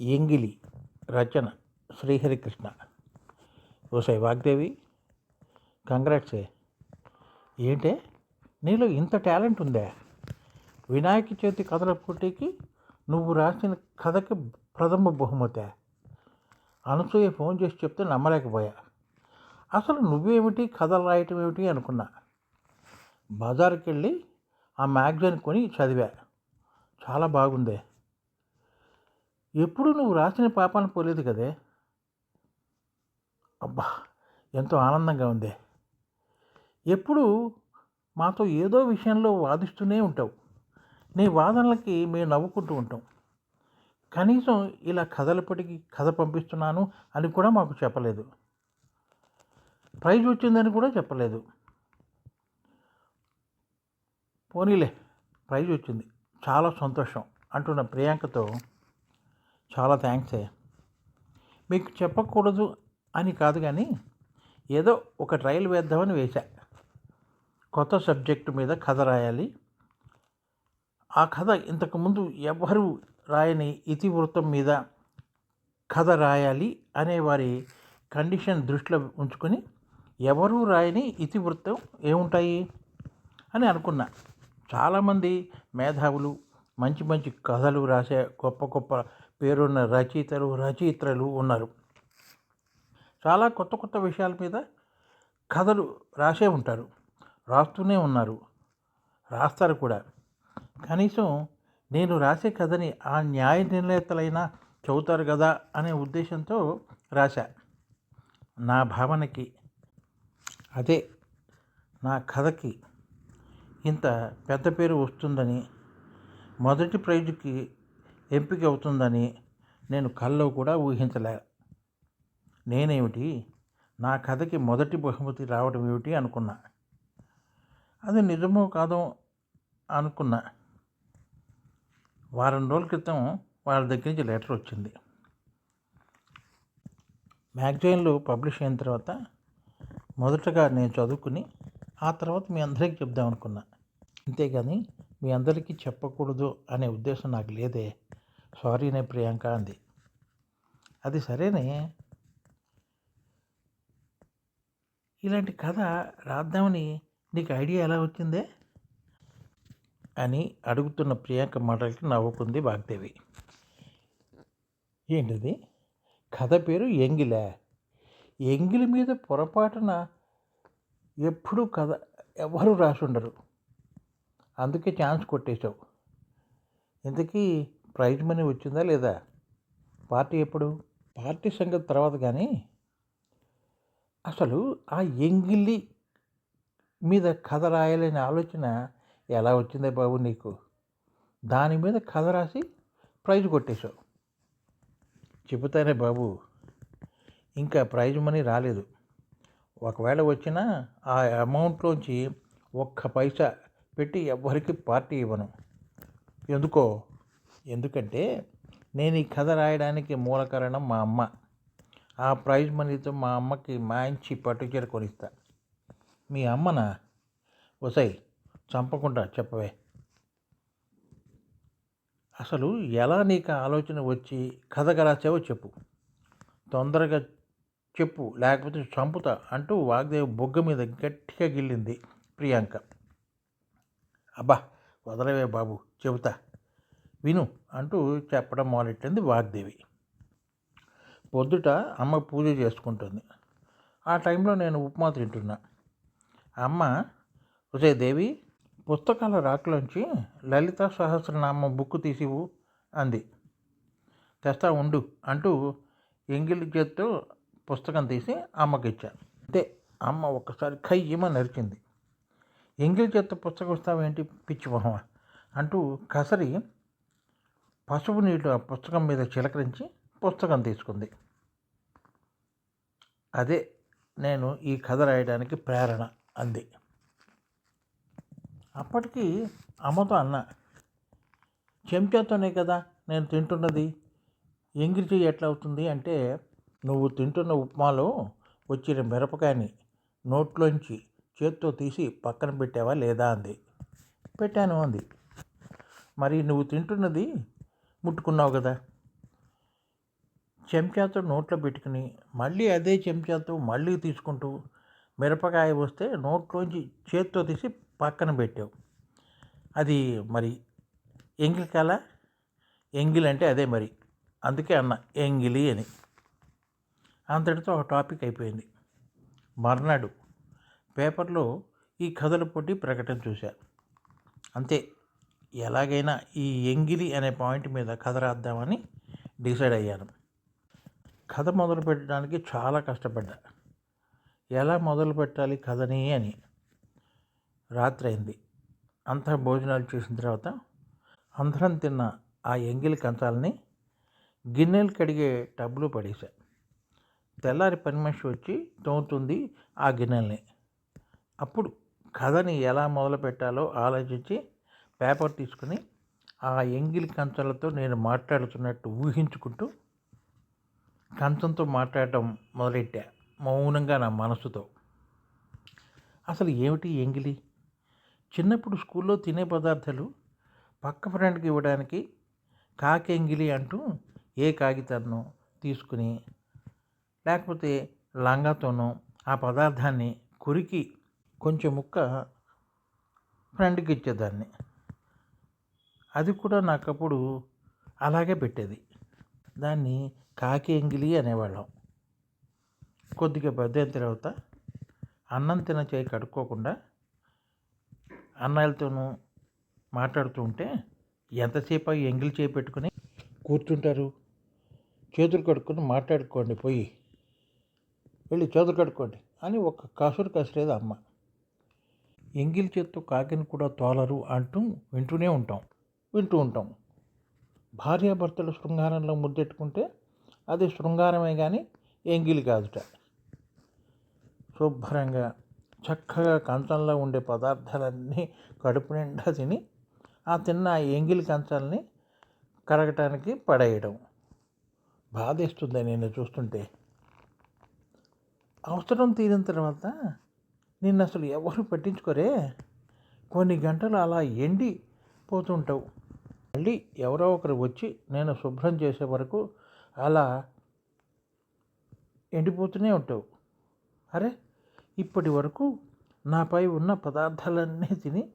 ఎంగిలి రచన శ్రీహరికృష్ణ. ఓసై వాగ్దేవి కంగ్రాట్సే ఏంటే నీలో ఇంత టాలెంట్ ఉందా. వినాయక చవితి కథల పోటీకి నువ్వు రాసిన కథకి ప్రథమ బహుమతి. అనసూయ ఫోన్ చేసి చెప్తే నమ్మలేకపోయా. అసలు నువ్వేమిటి కథలు రాయటం ఏమిటి అనుకున్నా. బజార్కి వెళ్ళి ఆ మ్యాగజైన్ కొని చదివా. చాలా బాగుందే. ఎప్పుడు నువ్వు రాసిన పాపాన్ని పోలేదు కదే? అబ్బా ఎంతో ఆనందంగా ఉంది. ఎప్పుడు మాతో ఏదో విషయంలో వాదిస్తూనే ఉంటావు. నీ వాదనలకి మేము నవ్వుకుంటూ ఉంటాం. కనీసం ఇలా కథలపటికి కథ పంపిస్తున్నాను అని కూడా మాకు చెప్పలేదు. ప్రైజ్ వచ్చిందని కూడా చెప్పలేదు. పోనీలే ప్రైజ్ వచ్చింది. చాలా సంతోషం అంటున్న ప్రియాంకతో చాలా థ్యాంక్స్ అయ్యా. మీకు చెప్పకూడదు అని కాదు కానీ ఏదో ఒక ట్రయల్ వేద్దామని వేశా. కొత్త సబ్జెక్టు మీద కథ రాయాలి. ఆ కథ ఇంతకుముందు ఎవరు రాయని ఇతివృత్తం మీద కథ రాయాలి అనే వారి కండిషన్ దృష్టిలో ఉంచుకొని ఎవరూ రాయని ఇతివృత్తం ఏముంటాయి అని అనుకున్నా. చాలామంది మేధావులు మంచి మంచి కథలు రాసే గొప్ప గొప్ప పేరున్న రచయితలు రచయిత్రలు ఉన్నారు. చాలా కొత్త కొత్త విషయాల మీద కథలు రాసే ఉంటారు. రాస్తూనే ఉన్నారు. రాస్తారు కూడా. కనీసం నేను రాసే కథని ఆ న్యాయ నిర్ణేతలైనా చదువుతారు కదా అనే ఉద్దేశంతో రాశా. నా భావనకి అదే నా కథకి ఇంత పెద్ద పేరు వస్తుందని మొదటి ప్రైజ్కి ఎంపిక అవుతుందని నేను కల్లో కూడా ఊహించలే. నేనేమిటి? నా కథకి మొదటి బహుమతి రావడం ఏమిటి అనుకున్నా. అది నిజమో కాదో అనుకున్నా. వారం రోజుల క్రితం వాళ్ళ దగ్గర నుంచి లెటర్ వచ్చింది. మ్యాగజైన్లు పబ్లిష్ అయిన తర్వాత మొదటగా నేను చదువుకుని ఆ తర్వాత మీ అందరికీ చెప్దాం అనుకున్నా అంతేగాని మీ అందరికీ చెప్పకూడదు అనే ఉద్దేశం నాకు లేదే. సారీనే ప్రియాంక అంది. అది సరేనే. ఇలాంటి కథ రాద్దామని నీకు ఐడియా ఎలా వచ్చిందే? అని అడుగుతున్న ప్రియాంక మాటలకి నవ్వుకుంది వాగ్దేవి. ఏంటిది? కథ పేరు ఎంగిలే. ఎంగిలి మీద పొరపాటున ఎప్పుడూ కథ ఎవరు రాసుండరు. అందుకే ఛాన్స్ కొట్టేశావు. ఇంతకీ ప్రైజ్ మనీ వచ్చిందా లేదా? పార్టీ ఎప్పుడు? పార్టీ సంగతి తర్వాత కానీ అసలు ఆ ఎంగిలి మీద కథ రాయాలనే ఆలోచన ఎలా వచ్చిందే బాబు నీకు? దాని మీద కథ రాసి ప్రైజ్ కొట్టేశావు. చెబుతానే బాబు ఇంకా ప్రైజ్ మనీ రాలేదు. ఒకవేళ వచ్చినా ఆ అమౌంట్లోంచి ఒక్క పైసా పెట్టి ఎవ్వరికి పార్టీ ఇవ్వను. ఎందుకో ఎందుకంటే నేను ఈ కథ రాయడానికి మూల కారణం మా అమ్మ. ఆ ప్రైజ్ మనీతో మా అమ్మకి మంచి పట్టుచీర కొనిస్తా. మీ అమ్మనా? వసై చంపకుండా చెప్పవే. అసలు ఎలా నీకు ఆలోచన వచ్చి కథగా రాసావో చెప్పు. తొందరగా చెప్పు లేకపోతే చంపుతా అంటూ వాగ్దేవి బొగ్గ మీద గట్టిగా గిల్లింది ప్రియాంక. అబ్బా వదలవే బాబు చెబుతా. విను అంటూ చెప్పడం మొదలెట్టింది వాగ్దేవి. పొద్దుట అమ్మ పూజ చేసుకుంటుంది. ఆ టైంలో నేను ఉప్మా తింటున్నా. అమ్మ ఉసే దేవి పుస్తకాల రాకులోంచి లలిత సహస్రనామ బుక్ తీసివు అంది. తెస్తా ఉండు అంటూ ఎంగిలి చేత్తో పుస్తకం తీసి అమ్మకిచ్చా. అంతే. అమ్మ ఒక్కసారి ఖయ్యమని నరిచింది. ఎంగిలి చేత్తో పుస్తకం ఇస్తావేంటి పిచ్చి మొహమ? అంటూ కసరి పసుపు నీళ్ళు ఆ పుస్తకం మీద చిలకరించి పుస్తకం తీసుకుంది. అదే నేను ఈ కథ రాయడానికి ప్రేరణ అంది. అప్పటికి అమ్మతో అన్న చెంచాతోనే కదా నేను తింటున్నది. ఎంగిరి చెయ్యి ఎట్లా అవుతుంది అంటే నువ్వు తింటున్న ఉప్మాలో వచ్చిన మిరపకాయని నోట్లోంచి చేత్తో తీసి పక్కన పెట్టావా లేదా అంది. పెట్టాను అంది. మరి నువ్వు తింటున్నది ముట్టుకున్నావు కదా. చెంచాతో నోట్లో పెట్టుకుని మళ్ళీ అదే చెంచాతో మళ్ళీ తీసుకుంటూ మిరపకాయ వస్తే నోట్లోంచి చేత్తో తీసి పక్కన పెట్టావు. అది మరి ఎంగిల్ కల? ఎంగిల్ అంటే అదే మరి. అందుకే అన్న ఎంగిలి అని. అంతటితో ఒక టాపిక్ అయిపోయింది. మర్నాడు పేపర్లో ఈ కథల పోటీ ప్రకటన చూశా. అంతే. ఎలాగైనా ఈ ఎంగిలి అనే పాయింట్ మీద కథ రాద్దామని డిసైడ్ అయ్యాను. కథ మొదలు పెట్టడానికి చాలా కష్టపడ్డా. ఎలా మొదలు పెట్టాలి కథని అని రాత్రి అయింది అంతా భోజనాలు చేసిన తర్వాత అందరం తిన్న ఆ ఎంగిలి కంచాలని గిన్నెలు కడిగే టబ్లో పడేశా. తెల్లారి పని మనిషి వచ్చి తోముతుంది ఆ గిన్నెల్ని. అప్పుడు కథని ఎలా మొదలు పెట్టాలో ఆలోచించి పేపర్ తీసుకుని ఆ ఎంగిలి కంచాలతో నేను మాట్లాడుతున్నట్టు ఊహించుకుంటూ కంచంతో మాట్లాడటం మొదలెట్టా మౌనంగా నా మనసుతో. అసలు ఏమిటి ఎంగిలి? చిన్నప్పుడు స్కూల్లో తినే పదార్థాలు పక్క ఫ్రెండ్కి ఇవ్వడానికి కాకెంగిలి అంటూ ఏ కాగితాన్నో తీసుకుని లేకపోతే లంగాతోనో ఆ పదార్థాన్ని కొరికి కొంచెం ముక్క ఫ్రెండ్కి ఇచ్చేదాన్ని. అది కూడా నాకు అప్పుడు అలాగే పెట్టేది. దాన్ని కాకి ఎంగిలి అనేవాళ్ళం. కొద్దిగా బద్దెన తర్వాత అన్నం తిన చేయి కడుక్కోకుండా అన్నయ్యలతోనూ మాట్లాడుతూ ఉంటే ఎంతసేపు ఎంగిలి చేయి పెట్టుకుని కూర్చుంటారు? చేతులు కడుక్కొని మాట్లాడుకోండి పోయి. వెళ్ళి చేతులు కడుక్కోండి అని ఒక కసురు కసిరేది అమ్మ. ఎంగిలి చేత్తో కాకిని కూడా తోలరు అంటూ వింటూనే ఉంటాం. వింటూ ఉంటాం. భార్యాభర్తలు శృంగారంలో ముద్దెట్టుకుంటే అది శృంగారమే కానీ ఎంగిలి కాదుట. శుభ్రంగా చక్కగా కంచంలో ఉండే పదార్థాలన్నీ కడుపు నిండా తిని ఆ తిన్న ఎంగిలి కంచాలని కరగటానికి పడేయడం. బాధేస్తుంది నేను చూస్తుంటే. అవసరం తీరిన తర్వాత నిన్ను అసలు ఎవరు పట్టించుకోరే? కొన్ని గంటలు అలా ఎండి పోతుంటావు మళ్ళీ ఎవరో ఒకరు వచ్చి నేను శుభ్రం చేసే వరకు అలా ఎండిపోతూనే ఉంటావు. అరే ఇప్పటి వరకు నాపై ఉన్న పదార్థాలన్నీ తిని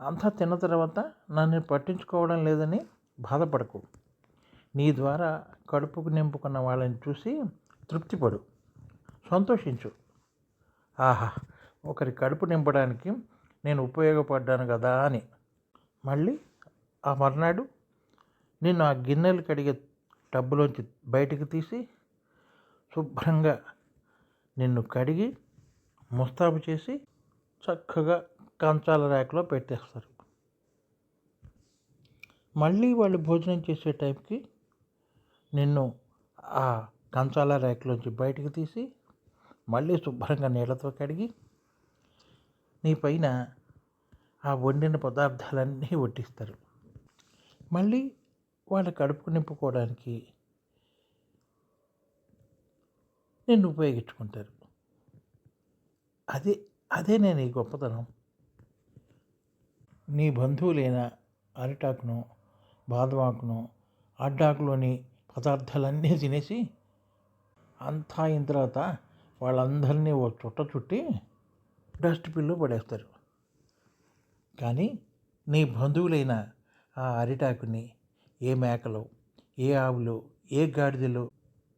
అంతా తిన్న తర్వాత నన్ను పట్టించుకోవడం లేదని బాధపడకు. నీ ద్వారా కడుపుకు నింపుకున్న వాళ్ళని చూసి తృప్తిపడు. సంతోషించు. ఆహా ఒకరి కడుపు నింపడానికి నేను ఉపయోగపడ్డాను కదా అని. మళ్ళీ ఆ మర్నాడు నేను ఆ గిన్నెలు కడిగే టబ్బులోంచి బయటికి తీసి శుభ్రంగా నిన్ను కడిగి ముస్తాబు చేసి చక్కగా కంచాల ర్యాక్లో పెట్టేస్తారు. మళ్ళీ వాళ్ళు భోజనం చేసే టైంకి నిన్ను ఆ కంచాల ర్యాక్లోంచి బయటికి తీసి మళ్ళీ శుభ్రంగా నీళ్ళతో కడిగి నీ పైన ఆ వండిన పదార్థాలన్నీ వడ్డిస్తారు. మళ్ళీ వాళ్ళ కడుపు నింపుకోవడానికి నేను ఉపయోగించుకుంటారు. అదే అదే నేను ఈ గొప్పతనం. నీ బంధువులైన అరిటాకును బాదవాకును అడ్డాకులోని పదార్థాలన్నీ తినేసి అంతా అయిన తర్వాత వాళ్ళందరినీ ఓ చుట్ట చుట్టి డస్ట్బిన్లో పడేస్తారు. కానీ నీ బంధువులైన ఆ అరిటాకుని ఏ మేకలు ఏ ఆవులు ఏ గాడిదలో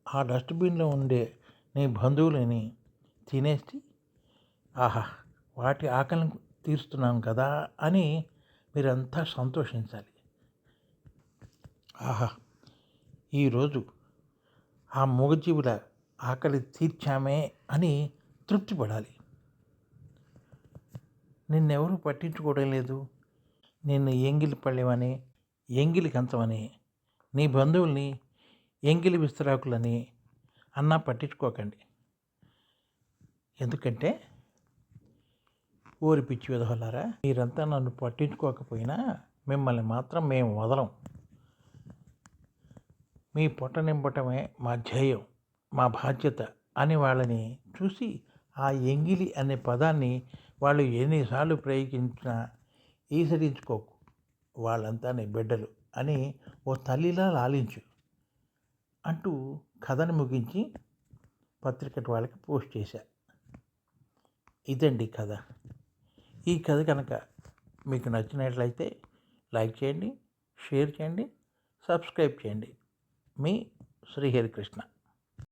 ఆ డస్ట్బిన్లో ఉండే నీ బంధువులని తినేసి ఆహా వాటి ఆకలిని తీరుస్తున్నాం కదా అని మీరంతా సంతోషించాలి. ఆహా ఈరోజు ఆ మూగజీవుల ఆకలి తీర్చామే అని తృప్తి పడాలి నిన్నెవరూ పట్టించుకోవడం లేదు. నిన్ను ఎంగిలి పళ్ళెమని ఎంగిలి కంచమని నీ బంధువుల్ని ఎంగిలి విస్తరాకులని అన్నా పట్టించుకోకండి. ఎందుకంటే ఊరి పిచ్చి విధవలారా మీరంతా నన్ను పట్టించుకోకపోయినా మిమ్మల్ని మాత్రం మేము వదలం. మీ పొట్ట నింపటమే మా ధ్యేయం మా బాధ్యత అని వాళ్ళని చూసి ఆ ఎంగిలి అనే పదాన్ని వాళ్ళు ఎన్నిసార్లు ప్రయోగించినా ఈసరించుకోకు. వాళ్ళంతా నీ బిడ్డలు అని ఓ తల్లిలా లాలించు అంటూ కథను ముగించి పత్రికటి వాళ్ళకి పోస్ట్ చేశా. ఇదండి కథ. ఈ కథ కనుక మీకు నచ్చినట్లయితే లైక్ చేయండి షేర్ చేయండి సబ్స్క్రైబ్ చేయండి. మీ శ్రీహరికృష్ణ.